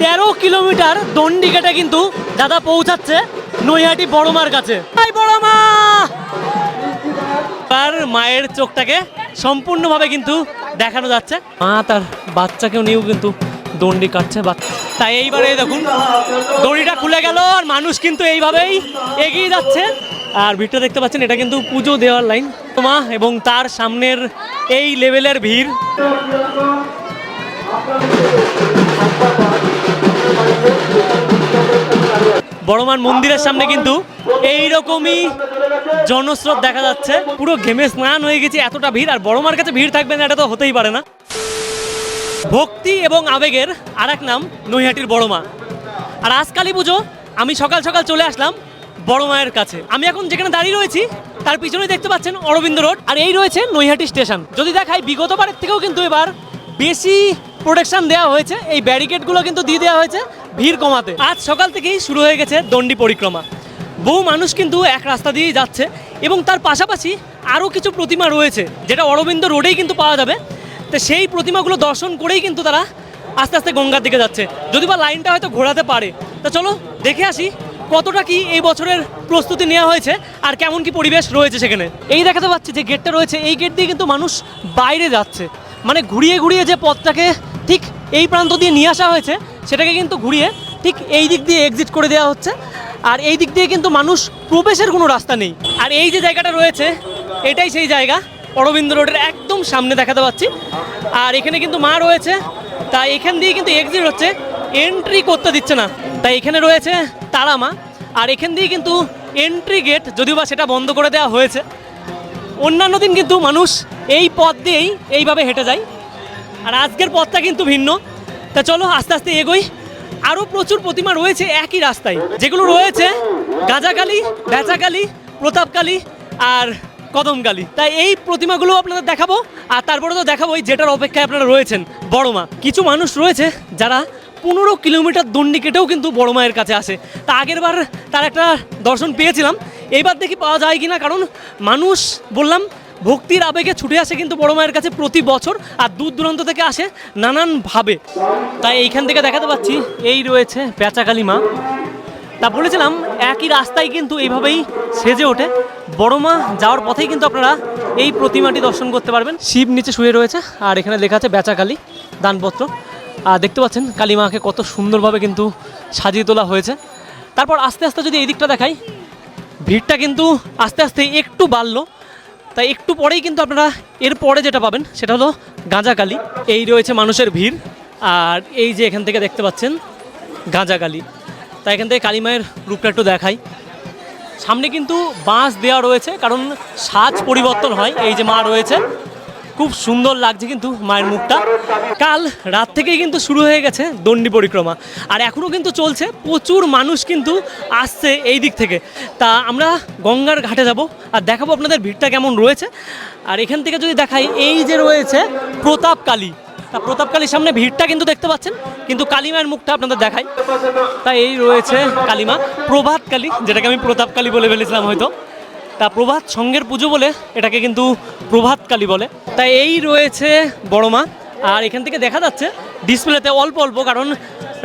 তেরো কিলোমিটার দণ্ডিকাটা কিন্তু দাদা পৌঁছাচ্ছে নৈহাটি বড়মার কাছে। তার মায়ের চোখটাকে সম্পূর্ণভাবে কিন্তু দেখানো যাচ্ছে। মা তার বাচ্চাকেও নিয়েও কিন্তু দণ্ডি কাটছে বাচ্চা তাই এইবারে দেখুন, দড়িটা খুলে গেল আর মানুষ কিন্তু এইভাবেই এগিয়ে যাচ্ছে। আর ভিড়টা দেখতে পাচ্ছেন, এটা কিন্তু পুজো দেওয়ার লাইন। মা এবং তার সামনের এই লেভেলের ভিড়। বড়মান মন্দিরের সামনে কিন্তু এই রকমই জনস্রোত দেখা যাচ্ছে। পুরো ঘেমে স্নান হয়ে গেছে, এতটা ভিড়। আর বড়মার কাছে ভিড় থাকবে না, এটা তো হতেই পারে না। ভক্তি এবং আবেগের আর এক নাম নৈহাটির বড়মা আর আজ কালী পুজো, আমি সকাল সকাল চলে আসলাম বড় মায়ের কাছে। আমি এখন যেখানে দাঁড়িয়ে রয়েছি, তার পিছনেই দেখতে পাচ্ছেন অরবিন্দ রোড। আর এই রয়েছে নৈহাটি স্টেশন। যদি দেখাই, বিগত বারের থেকেও কিন্তু এবার বেশি প্রোটেকশন দেওয়া হয়েছে। এই ব্যারিকেডগুলো কিন্তু দিয়ে দেওয়া হয়েছে ভিড় কমাতে। আজ সকাল থেকেই শুরু হয়ে গেছে দণ্ডি পরিক্রমা। বহু মানুষ কিন্তু এক রাস্তা দিয়েই যাচ্ছে এবং তার পাশাপাশি আরও কিছু প্রতিমা রয়েছে, যেটা অরবিন্দ রোডেই কিন্তু পাওয়া যাবে। তো সেই প্রতিমাগুলো দর্শন করেই কিন্তু তারা আস্তে আস্তে গঙ্গার দিকে যাচ্ছে। যদি বা লাইনটা হয়তো ঘোরাতে পারে। তা চলো দেখে আসি কতটা কি এই বছরের প্রস্তুতি নেওয়া হয়েছে আর কেমন কি পরিবেশ রয়েছে সেখানে। এই দেখাতে পাচ্ছি যে গেটটা রয়েছে, এই গেট দিয়ে কিন্তু মানুষ বাইরে যাচ্ছে। মানে ঘুরিয়ে ঘুরিয়ে যে পথটাকে এই প্রান্ত দিয়ে নিয়ে আসা হয়েছে, সেটাকে কিন্তু ঘুরিয়ে ঠিক এই দিক দিয়ে এক্সিট করে দেওয়া হচ্ছে। আর এই দিক দিয়ে কিন্তু মানুষ প্রবেশের কোনো রাস্তা নেই। আর এই যে জায়গাটা রয়েছে, এটাই সেই জায়গা। অরবিন্দ রোডের একদম সামনে দেখাতে পাচ্ছি। আর এখানে কিন্তু মা রয়েছে তা এখান দিয়ে কিন্তু এক্সিট হচ্ছে। এন্ট্রি করতে দিচ্ছে না, তাই এখানে রয়েছে তারা মা। আর এখান দিয়ে কিন্তু এন্ট্রি গেট যদিও বা সেটা বন্ধ করে দেওয়া হয়েছে। অন্যান্য দিন কিন্তু মানুষ এই পথ দিয়েই এইভাবে হেঁটে যায়। আর আজকের পথটা কিন্তু ভিন্ন। তা চলো আস্তে আস্তে এগোই। আরও প্রচুর প্রতিমা রয়েছে একই রাস্তায়। যেগুলো রয়েছে গাজাকালী বেচাকালী প্রতাপকালী আর কদমকালী তাই এই প্রতিমাগুলো আপনাদের দেখাবো। আর তারপরে তো দেখাবো যেটার অপেক্ষায় আপনারা রয়েছেন বড় মা কিছু মানুষ রয়েছে যারা পনেরো কিলোমিটার দণ্ডি কেটেও কিন্তু বড় মায়ের কাছে আসে। তা আগের বার তার একটা দর্শন পেয়েছিলাম। এইবার দেখি পাওয়া যায় কি না কারণ মানুষ, বললাম ভক্তির আবেগে ছুটে আসে কিন্তু বড় মায়ের কাছে প্রতি বছর আর দূর দূরান্ত থেকে আসে নানানভাবে। তাই এইখান থেকে দেখাতে পাচ্ছি, এই রয়েছে পেঁচাকালী মা। তা বলেছিলাম, একই রাস্তায় কিন্তু এইভাবেই সেজে ওঠে। বড় মা যাওয়ার পথেই কিন্তু আপনারা এই প্রতিমাটি দর্শন করতে পারবেন। শিব নিচে শুয়ে রয়েছে, আর এখানে লেখা আছে বেচাকালী দানপত্র। আর দেখতে পাচ্ছেন, কালী মাকে কত সুন্দরভাবে কিন্তু সাজিয়ে তোলা হয়েছে। তারপর আস্তে আস্তে যদি এই দিকটা দেখাই, ভিড়টা কিন্তু আস্তে আস্তে একটু বাড়লো। তাই একটু পরেই কিন্তু আপনারা এর পরে যেটা পাবেন, সেটা হলো গাঁজাকালি। এই রয়েছে মানুষের ভিড়। আর এই যে এখান থেকে দেখতে পাচ্ছেন, গাঁজাকালি। তাই এখান থেকে কালীমায়ের রূপটা একটু দেখাই। সামনে কিন্তু বাঁশ দেওয়া রয়েছে, কারণ সাজ পরিবর্তন হয়। এই যে মা রয়েছে খুব সুন্দর লাগছে কিন্তু মায়ের মুখটা। কাল রাত থেকেই কিন্তু শুরু হয়ে গেছে দণ্ডি পরিক্রমা। আর এখনও কিন্তু চলছে, প্রচুর মানুষ কিন্তু আসছে এই দিক থেকে। তা আমরা গঙ্গার ঘাটে যাব আর দেখাবো আপনাদের ভিড়টা কেমন রয়েছে। আর এখান থেকে যদি দেখাই, এই যে রয়েছে প্রতাপ কালী। তা প্রতাপ কালীর সামনে ভিড়টা কিন্তু দেখতে পাচ্ছেন, কিন্তু কালীমায়ের মুখটা আপনাদের দেখাই। তা এই রয়েছে কালীমা প্রভাত কালী, যেটাকে আমি প্রতাপ কালী বলে ফেলেছিলাম হয়তো। তা প্রভাত সঙ্গের পুজো বলে এটাকে কিন্তু প্রভাত কালী বলে। তা এই রয়েছে বড় মা। আর এখান থেকে দেখা যাচ্ছে ডিসপ্লেতে অল্প অল্প, কারণ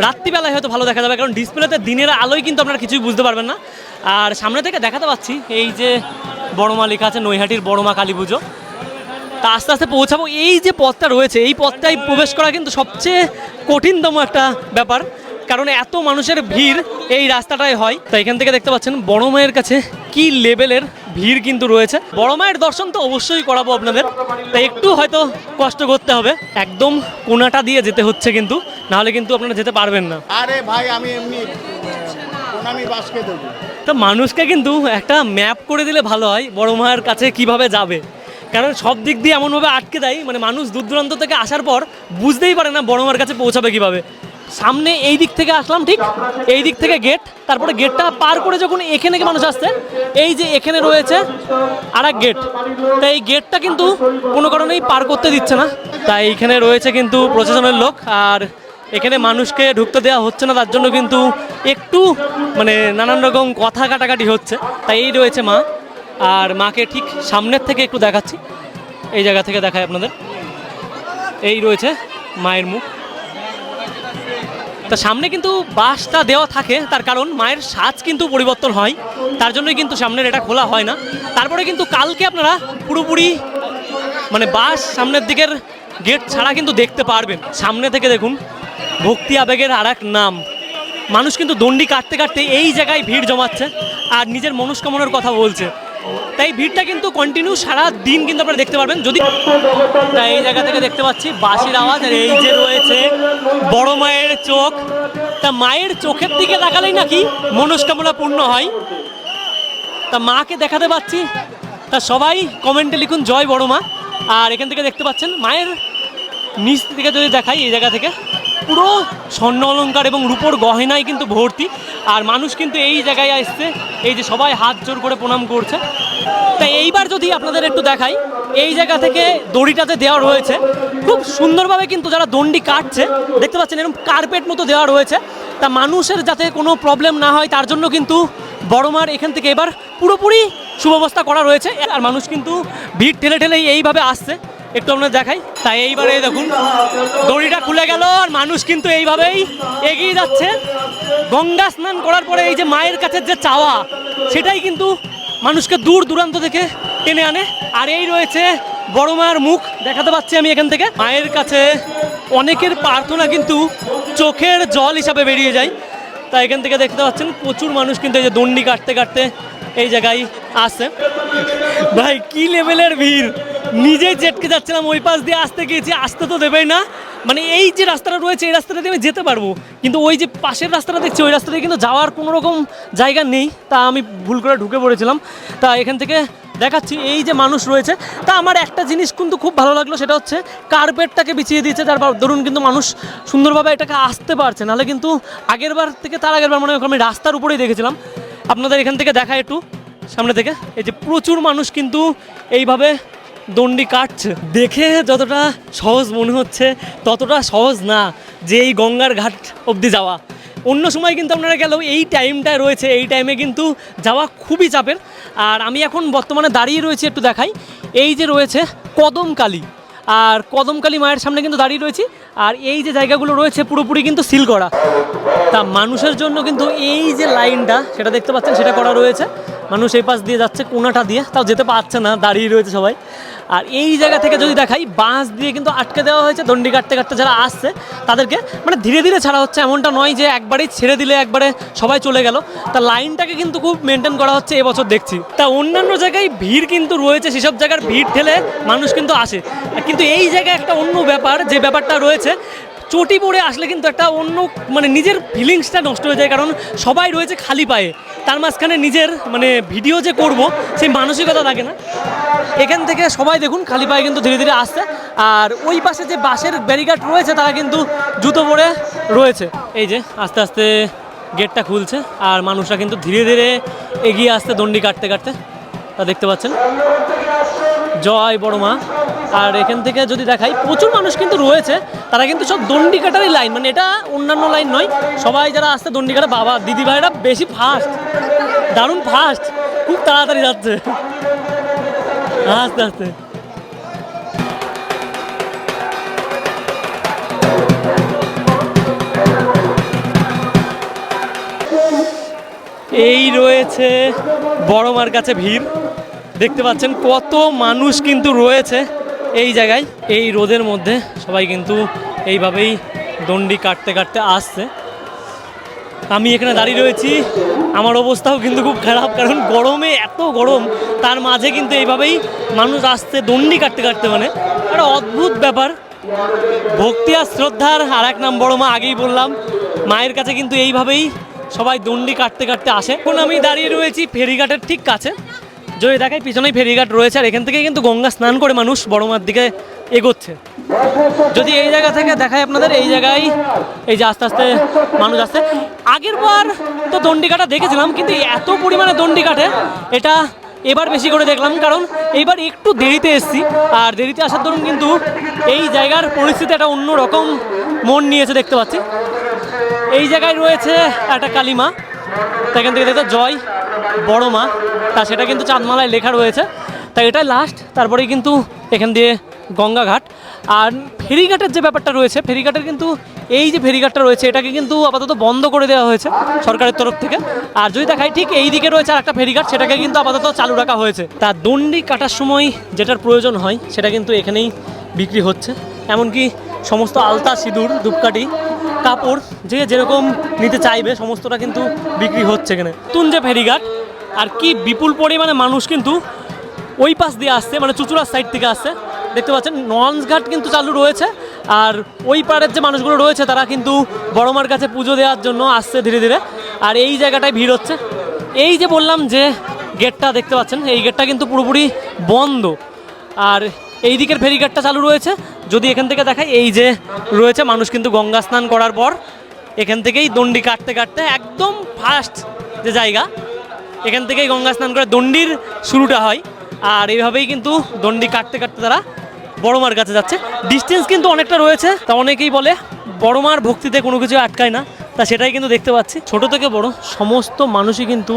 রাত্রিবেলায় হয়তো ভালো দেখা যাবে, কারণ ডিসপ্লেতে দিনের আলোয় কিন্তু আপনারা কিছুই বুঝতে পারবেন না। আর সামনে থেকে দেখাতে পাচ্ছি এই যে বড় মা লেখা আছে, নৈহাটির বড় মা কালী পুজো। তা আস্তে আস্তে পৌঁছাবো। এই যে পথটা রয়েছে, এই পথটাই প্রবেশ করা কিন্তু সবচেয়ে কঠিনতম একটা ব্যাপার, কারণ এত মানুষের ভিড় এই রাস্তাটায় হয়। তো এখান থেকে দেখতে পাচ্ছেন বড় মায়ের কাছে কি লেভেলের ভিড় কিন্তু রয়েছে। বড় মায়ের দর্শন তো অবশ্যই করাবো আপনাদের। তাই একটু হয়তো কষ্ট করতে হবে। একদম কোনাটা দিয়ে যেতে হচ্ছে কিন্তু। নাহলে কিন্তু আপনারা যেতে পারবেন না। আরে ভাই আমি এমনি বাসকে দেবো তো মানুষকে কিন্তু একটা ম্যাপ করে দিলে ভালো হয় বড় মায়ের কাছে কীভাবে যাবে। কারণ সব দিক দিয়ে এমনভাবে আটকে দেয় মানে মানুষ দূর দূরান্ত থেকে আসার পর বুঝতেই পারে না বড় মায়ের কাছে পৌঁছাবে কীভাবে। সামনে এই দিক থেকে আসলাম, ঠিক? এই দিক থেকে গেট তারপরে গেটটা পার করে যখন এখানে মানুষ আসছে, এই যে এখানে রয়েছে আর এক গেট তাই এই গেটটা কিন্তু কোনো কারণেই পার করতে দিচ্ছে না। তাই এইখানে রয়েছে কিন্তু প্রশাসনের লোক, আর এখানে মানুষকে ঢুকতে দেওয়া হচ্ছে না, তার জন্য কিন্তু একটু মানে নানান রকম কথা কাটাকাটি হচ্ছে। তাই এই রয়েছে মা, আর মাকে ঠিক সামনের থেকে একটু দেখাচ্ছি। এই জায়গা থেকে দেখায় আপনাদের। এই রয়েছে মায়ের মুখ। তা সামনে কিন্তু বাসটা দেওয়া থাকে, তার কারণ মায়ের সাজ কিন্তু পরিবর্তন হয়, তার জন্যই কিন্তু সামনের এটা খোলা হয় না। তারপরে কিন্তু কালকে আপনারা পুরোপুরি মানে বাস সামনের দিকের গেট ছাড়া কিন্তু দেখতে পারবেন। সামনে থেকে দেখুন, ভক্তি আবেগের আর নাম। মানুষ কিন্তু দণ্ডি কাটতে কাটতে এই জায়গায় ভিড় জমাচ্ছে, আর নিজের মনস্কামনার কথা বলছে। তাই ভিড়টা কিন্তু কন্টিনিউ সারা দিন কিন্তু আপনারা দেখতে পারবেন। যদি তাই এই জায়গা থেকে দেখতে পাচ্ছি, বাঁশির আওয়াজ, আর এই যে রয়েছে বড় মায়ের চোখ। তা মায়ের চোখের দিকে দেখালেই নাকি মনস্কামনা পূর্ণ হয়। তা মাকে দেখাতে পাচ্ছি। তা সবাই কমেন্টে লিখুন, জয় বড় মা। আর এখান থেকে দেখতে পাচ্ছেন, মায়ের নিচ থেকে যদি দেখাই, এই জায়গা থেকে পুরো স্বর্ণ অলঙ্কার এবং রূপোর গহেনায় কিন্তু ভর্তি। আর মানুষ কিন্তু এই জায়গায় আসছে, এই যে সবাই হাত জোর করে প্রণাম করছে। তাই এইবার যদি আপনাদের একটু দেখাই, এই জায়গা থেকে দড়িটাতে দেওয়া রয়েছে। খুব সুন্দরভাবে কিন্তু যারা দণ্ডি কাটছে, দেখতে পাচ্ছেন এরকম কার্পেট মতো দেওয়া রয়েছে। তা মানুষের যাতে কোনো প্রবলেম না হয়, তার জন্য কিন্তু বড়মার এখান থেকে এবার পুরোপুরি সুব্যবস্থা করা রয়েছে। আর মানুষ কিন্তু ভিড় ঠেলে ঠেলেই এইভাবে আসছে। একটু আপনাদের দেখাই। তাই এইবারে দেখুন, দড়িটা খুলে গেল আর মানুষ কিন্তু এইভাবেই এগিয়ে যাচ্ছে। গঙ্গা স্নান করার পরে এই যে মায়ের কাছে যে চাওয়া, সেটাই কিন্তু মানুষকে দূর দূরান্ত থেকে টেনে আনে। আর এই রয়েছে বড় মায়ের মুখ, দেখাতে পাচ্ছি আমি এখান থেকে। মায়ের কাছে অনেকের প্রার্থনা কিন্তু চোখের জল হিসাবে বেরিয়ে যায়। তা এখান থেকে দেখতে পাচ্ছেন, প্রচুর মানুষ কিন্তু এই যে দণ্ডি কাটতে কাটতে এই জায়গায় আসে ভাই, কি লেভেলের ভিড়? নিজেই চেটকে যাচ্ছিলাম, ওই পাশ দিয়ে আসতে গিয়েছি, আসতে তো দেবেই না। মানে এই যে রাস্তাটা রয়েছে, এই রাস্তাটা দিয়ে আমি যেতে পারব। কিন্তু ওই যে পাশের রাস্তাটা দেখছি, ওই রাস্তা দিয়ে কিন্তু যাওয়ার কোনো রকম জায়গা নেই। তা আমি ভুল করে ঢুকে পড়েছিলাম। তা এখান থেকে দেখাচ্ছি, এই যে মানুষ রয়েছে। তা আমার একটা জিনিস কিন্তু খুব ভালো লাগল, সেটা হচ্ছে কার্পেটটাকে বিছিয়ে দিয়েছে। তারপর ধরুন কিন্তু মানুষ সুন্দরভাবে এটাকে আসতে পারছে, নাহলে কিন্তু আগের বার থেকে তার আগের বার মনে আমি রাস্তার উপরেই দেখেছিলাম। আপনাদের এখান থেকে দেখা একটু, সামনে থেকে। এই যে প্রচুর মানুষ কিন্তু এইভাবে দণ্ডি কাটছে। দেখে যতটা সহজ মনে হচ্ছে, ততটা সহজ না যে এই গঙ্গার ঘাট অবধি যাওয়া। অন্য সময় কিন্তু আপনারা গেলেও এই টাইমটা রয়েছে, এই টাইমে কিন্তু যাওয়া খুবই চাপের। আর আমি এখন বর্তমানে দাঁড়িয়ে রয়েছি একটু দেখাই। এই যে রয়েছে কদমকালী। আর কদমকালী মায়ের সামনে কিন্তু দাঁড়িয়ে রয়েছি। আর এই যে জায়গাগুলো রয়েছে পুরোপুরি কিন্তু সিল করা তা মানুষের জন্য কিন্তু এই যে লাইনটা সেটা দেখতে পাচ্ছেন, সেটা করা রয়েছে। মানুষ এই পাশ দিয়ে যাচ্ছে, কোনাটা দিয়ে, তাও যেতে পারছে না, দাঁড়িয়ে রয়েছে সবাই। আর এই জায়গা থেকে যদি দেখাই, বাঁশ দিয়ে কিন্তু আটকে দেওয়া হয়েছে, দণ্ডি কাটতে কাটতে যারা আসছে, তাদেরকে মানে ধীরে ধীরে ছাড়া হচ্ছে, এমনটা নয় যে একবারেই ছেড়ে দিলে একবারে সবাই চলে গেল। তা লাইনটাকে কিন্তু খুব মেনটেন করা হচ্ছে এবছর দেখছি। তা অন্যান্য জায়গায় ভিড় কিন্তু রয়েছে, সেসব জায়গার ভিড় ঠেলে মানুষ কিন্তু আসে। কিন্তু এই জায়গায় একটা অন্য ব্যাপার, যে ব্যাপারটা রয়েছে চটি পড়ে আসলে কিন্তু একটা অন্য মানে নিজের ফিলিংসটা নষ্ট হয়ে যায়, কারণ সবাই রয়েছে খালি পায়ে। তার মাঝখানে নিজের মানে ভিডিও যে করব, সেই মানসিকতা থাকে না। এখান থেকে সবাই দেখুন, খালি পায়ে কিন্তু ধীরে ধীরে আসছে। আর ওই পাশে যে বাসের ব্যারিকেড রয়েছে, তারা কিন্তু জুতো পরে রয়েছে। এই যে, আস্তে আস্তে গেটটা খুলছে, আর মানুষরা কিন্তু ধীরে ধীরে এগিয়ে আসতে দণ্ডি কাটতে কাটতে। তা দেখতে পাচ্ছেন? জয় বড় মা। আর এখান থেকে যদি দেখাই, প্রচুর মানুষ কিন্তু রয়েছে। তারা কিন্তু সব দণ্ডি কাটারই লাইন মানে এটা অন্যান্য লাইন নয়। সবাই যারা আসছে দণ্ডি কাটা বাবা দিদি ভাইরা বেশি ফাস্ট দারুণ ফাস্ট খুব তাড়াতাড়ি যাচ্ছে। আস্তে আস্তে। এই রয়েছে বড় মার কাছে ভিড়। দেখতে পাচ্ছেন কত মানুষ কিন্তু রয়েছে। এই জায়গায়, এই রোদের মধ্যে সবাই কিন্তু এইভাবেই দণ্ডি কাটতে কাটতে আসছে। আমি এখানে দাঁড়িয়ে রয়েছি। আমার অবস্থাও কিন্তু খুব খারাপ, কারণ গরমে এত গরম, তার মাঝে কিন্তু এইভাবেই মানুষ আসছে দণ্ডি কাটতে কাটতে মানে। একটা অদ্ভুত ব্যাপার। ভক্তি আর শ্রদ্ধার আর এক নাম বড় মা, আগেই বললাম। মায়ের কাছে কিন্তু এইভাবেই সবাই দণ্ডি কাটতে কাটতে আসে। এখন আমি দাঁড়িয়ে রয়েছি ফেরিঘাটের ঠিক কাছে। যদি দেখাই, পিছনেই ফেরিঘাট রয়েছে আর এখান থেকে কিন্তু গঙ্গা স্নান করে মানুষ বড় মার দিকে এগোচ্ছে। যদি এই জায়গা থেকে দেখায় আপনাদের, এই জায়গায় এই যে আস্তে আস্তে মানুষ আসছে। আগের বার তো দণ্ডি কাটা দেখেছিলাম, কিন্তু এত পরিমাণে দণ্ডি কাটে এটা এবার বেশি করে দেখলাম, কারণ এইবার একটু দেরিতে এসেছি। আর দেরিতে আসার দরুন কিন্তু এই জায়গার পরিস্থিতি একটা অন্য রকম মন নিয়েছে দেখতে পাচ্ছি। এই জায়গায় রয়েছে একটা কালিমা। তা এখান থেকে দেখতে জয়, বড় মা। তা সেটা কিন্তু চাঁদমালায় লেখা রয়েছে। তা এটাই লাস্ট তারপরেই কিন্তু এখান দিয়ে গঙ্গাঘাট। আর ফেরিঘাটের যে ব্যাপারটা রয়েছে, ফেরিঘাটের কিন্তু এই যে ফেরিঘাটটা রয়েছে, এটাকে কিন্তু আপাতত বন্ধ করে দেওয়া হয়েছে সরকারের তরফ থেকে। আর যদি দেখাই, ঠিক এই দিকে রয়েছে আর একটা ফেরিঘাট, সেটাকে কিন্তু আপাতত চালু রাখা হয়েছে। তা দণ্ডি কাটার সময় যেটার প্রয়োজন হয়, সেটা কিন্তু এখানেই বিক্রি হচ্ছে। এমনকি সমস্ত আলতা, সিঁদুর, ধূপকাঠি কাপড় যে যেরকম নিতে চাইবে, সমস্তটা কিন্তু বিক্রি হচ্ছে এখানে। তুন যে ফেরিঘাট, আর কি বিপুল পরিমাণে মানুষ কিন্তু ওই পাশ দিয়ে আসছে মানে চুচুড়ার সাইড থেকে আসছে। দেখতে পাচ্ছেন নঞ্চ ঘাট কিন্তু চালু রয়েছে, আর ওই পাড়ের যে মানুষগুলো রয়েছে, তারা কিন্তু বড়মার কাছে পুজো দেওয়ার জন্য আসছে ধীরে ধীরে। আর এই জায়গাটায় ভিড় হচ্ছে। এই যে বললাম যে গেটটা দেখতে পাচ্ছেন, এই গেটটা কিন্তু পুরোপুরি বন্ধ। আর এই দিকের ফেরিঘাটটা চালু রয়েছে যদি এখান থেকে দেখাই, এই যে রয়েছে, মানুষ কিন্তু গঙ্গা স্নান করার পর এখান থেকেই দণ্ডি কাটতে কাটতে একদম ফার্স্ট যে জায়গা, এখান থেকেই গঙ্গা স্নান করে দণ্ডির শুরুটা হয়। আর এইভাবেই কিন্তু দণ্ডি কাটতে কাটতে তারা বড়মার কাছে যাচ্ছে। ডিস্টেন্স কিন্তু অনেকটা রয়েছে, তা অনেকেই বলে বড়মার ভক্তিতে কোনো কিছু আটকায় না, তা সেটাই কিন্তু দেখতে পাচ্ছি। ছোট থেকে বড় সমস্ত মানুষই কিন্তু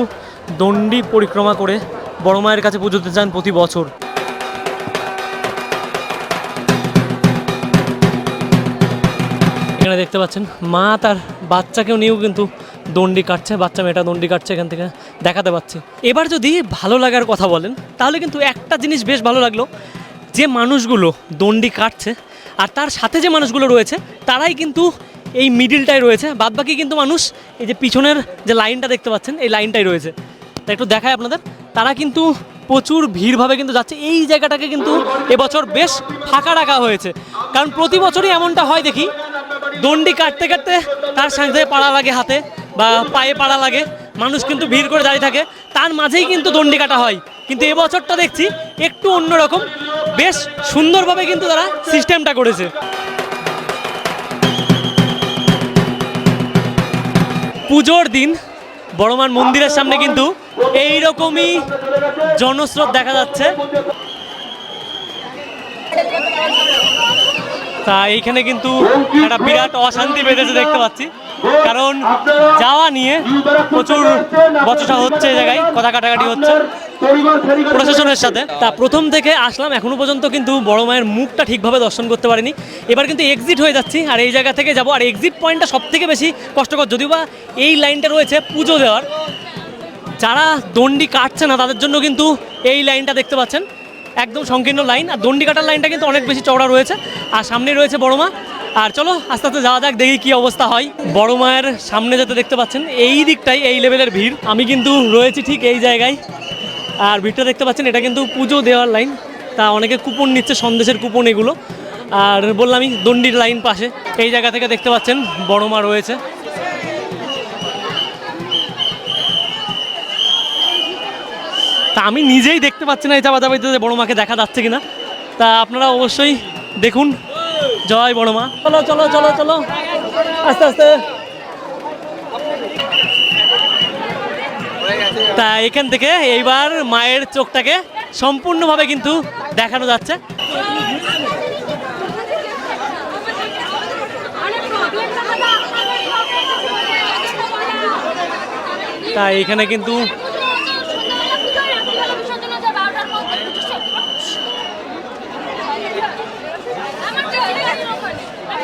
দণ্ডি পরিক্রমা করে বড় মায়ের কাছে পুজো দিতে চান প্রতি বছর। দেখতে পাচ্ছেন, মা তার বাচ্চাকেও নিয়েও কিন্তু দণ্ডি কাটছে, বাচ্চা মেয়েটা দণ্ডি কাটছে এখান থেকে দেখাতে পাচ্ছি। এবার যদি ভালো লাগার কথা বলেন, তাহলে কিন্তু একটা জিনিস বেশ ভালো লাগল, যে মানুষগুলো দণ্ডি কাটছে আর তার সাথে যে মানুষগুলো রয়েছে, তারাই কিন্তু এই মিডিলটাই রয়েছে। বাদবাকি কিন্তু মানুষ এই যে পিছনের যে লাইনটা দেখতে পাচ্ছেন, এই লাইনটাই রয়েছে। তা একটু দেখায় আপনাদের, তারা কিন্তু প্রচুর ভিড়ভাবে কিন্তু যাচ্ছে। এই জায়গাটাকে কিন্তু এবছর বেশ ফাঁকা রাখা হয়েছে। কারণ প্রতি বছরই এমনটা হয় দেখি দণ্ডি কাটতে কাটতে তার সাথে পাড়া লাগে হাতে বা পায়ে পাড়া লাগে। মানুষ কিন্তু ভিড় করে দাঁড়িয়ে থাকে। তার মাঝেই কিন্তু দণ্ডি কাটা হয়। কিন্তু এবছরটা দেখছি একটু অন্যরকম বেশ সুন্দরভাবে কিন্তু তারা সিস্টেমটা করেছে। পুজোর দিন বড়মান মন্দিরের সামনে কিন্তু এই রকমই জনস্রোত দেখা যাচ্ছে। তা এইখানে কিন্তু একটা বিরাট অশান্তি বেঁধেছে দেখতে পাচ্ছি। কারণ যাওয়া নিয়ে প্রচুর বচসা হচ্ছে জায়গায়, কথা কাটাকাটি হচ্ছে প্রশাসনের সাথে। তা প্রথম থেকে আসলাম, এখনও পর্যন্ত কিন্তু বড় মায়ের মুখটা ঠিকভাবে দর্শন করতে পারিনি। এবার কিন্তু এক্সিট হয়ে যাচ্ছি আর এই জায়গা থেকে যাব। আর এক্সিট পয়েন্টটা সব থেকে বেশি কষ্টকর, যদিও বা এই লাইনটা রয়েছে পুজো দেওয়ার। যারা দণ্ডি কাটছে না, তাদের জন্য কিন্তু এই লাইনটা দেখতে পাচ্ছেন। একদম সংকীর্ণ লাইন, আর দণ্ডি কাটার লাইনটা কিন্তু অনেক বেশি চওড়া রয়েছে। আর সামনে রয়েছে বড় মা। আর চলো, আস্তে আস্তে যাওয়া যাক, দেখি কি অবস্থা হয়। বড় মায়ের সামনে যেতে দেখতে পাচ্ছেন, এই দিকটাই, এই লেভেলের ভিড়। আমি কিন্তু রয়েছি ঠিক এই জায়গায়। আর ভিড়টা দেখতে পাচ্ছেন, এটা কিন্তু পুজো দেওয়ার লাইন। তা অনেকে কুপন নিচ্ছে, সন্দেশের কুপন এগুলো। আর বললামই দণ্ডির লাইন পাশে। এই জায়গা থেকে দেখতে পাচ্ছেন, বড় মা রয়েছে। আমি নিজেই দেখতে পাচ্ছি না এই চাপাচাপিতে যে বড় মাকে দেখা যাচ্ছে কিনা। তা আপনারা অবশ্যই দেখুন। জয় বড় মা। চলো চলো চলো চলো। আস্তে আস্তে। তা এখান থেকে এইবার মায়ের চোখটাকে সম্পূর্ণভাবে কিন্তু দেখানো যাচ্ছে। তা এখানে কিন্তু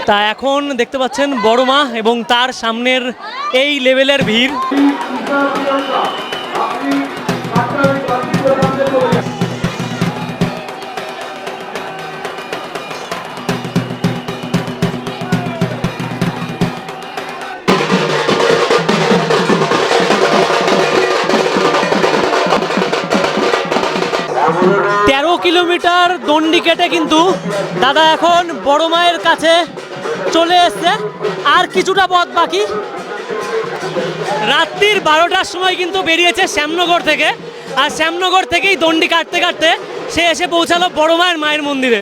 তা এখন দেখতে পাচ্ছেন বড় মা এবং তার সামনের এই লেভেলের ভিড়। তেরো কিলোমিটার দণ্ডি কেটে কিন্তু দাদা এখন বড় মায়ের কাছে চলে এসছে। আর কিছুটা পথ বাকি। রাত্রির বারোটার সময় কিন্তু বেরিয়েছে শ্যামনগর থেকে। আর শ্যামনগর থেকেই দণ্ডি কাটতে কাটতে সে এসে পৌঁছালো বড় মায়ের মায়ের মন্দিরে।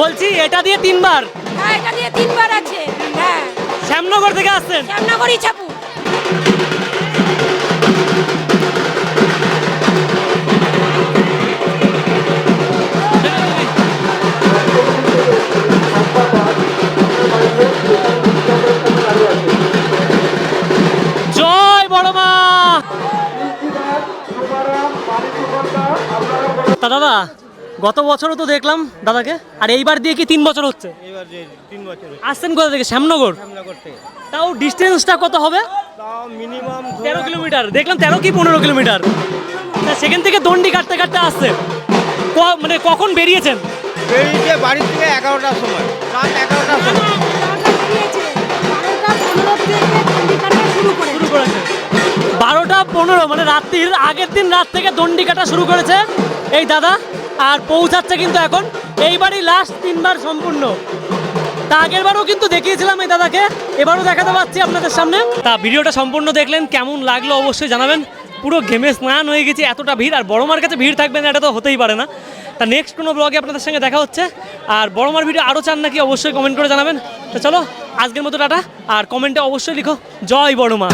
বলছি এটা দিয়ে তিনবার? হ্যাঁ এটা দিয়ে তিনবার আছে। হ্যাঁ। শ্যামনগর থেকে আসছেন? শ্যামনগর ইছাপুর মা দাদা গত বছরও তো দেখলাম দাদাকে আর এইবার দিয়ে কি তিন বছর হচ্ছে? এবার যে তিন বছর আসছেন কোথা থেকে? শ্যামনগর? থেকে। তাও ডিস্টেন্সটা কত হবে? তাও মিনিমাম তেরো কিলোমিটার। দেখলাম তেরো কি পনেরো কিলোমিটার। তা সেখান থেকে দণ্ডি কাটতে কাটতে আসছে ক- মানে কখন বেরিয়েছেন? বেরিয়েছে বাড়ি থেকে এগারোটার সময়। রাত এগারোটার সময়। পনেরো মানে রাত্রির আগের দিন রাত থেকে দণ্ডি কাটা শুরু করেছে এই দাদা, আর পৌঁছাচ্ছে কিন্তু এখন। এইবারই লাস্ট তিনবার সম্পূর্ণ। তা আগের বারও কিন্তু দেখিয়েছিলাম এই দাদাকে, এবারও দেখাতে পাচ্ছি আপনাদের সামনে। তা ভিডিওটা সম্পূর্ণ দেখলেন, কেমন লাগল অবশ্যই জানাবেন। পুরো ঘেমে স্নান হয়ে গেছে, এতটা ভিড়, আর বড় মার কাছে ভিড় থাকবে না, এটা তো হতেই পারে না। তা নেক্সট কোনো ব্লগে আপনাদের সঙ্গে দেখা হচ্ছে। আর বড় মার ভিডিও আরও চান নাকি অবশ্যই কমেন্ট করে জানাবেন। তো চলো, আজকের মতো টাটা, আর কমেন্টে অবশ্যই লিখো, জয় বড় মা।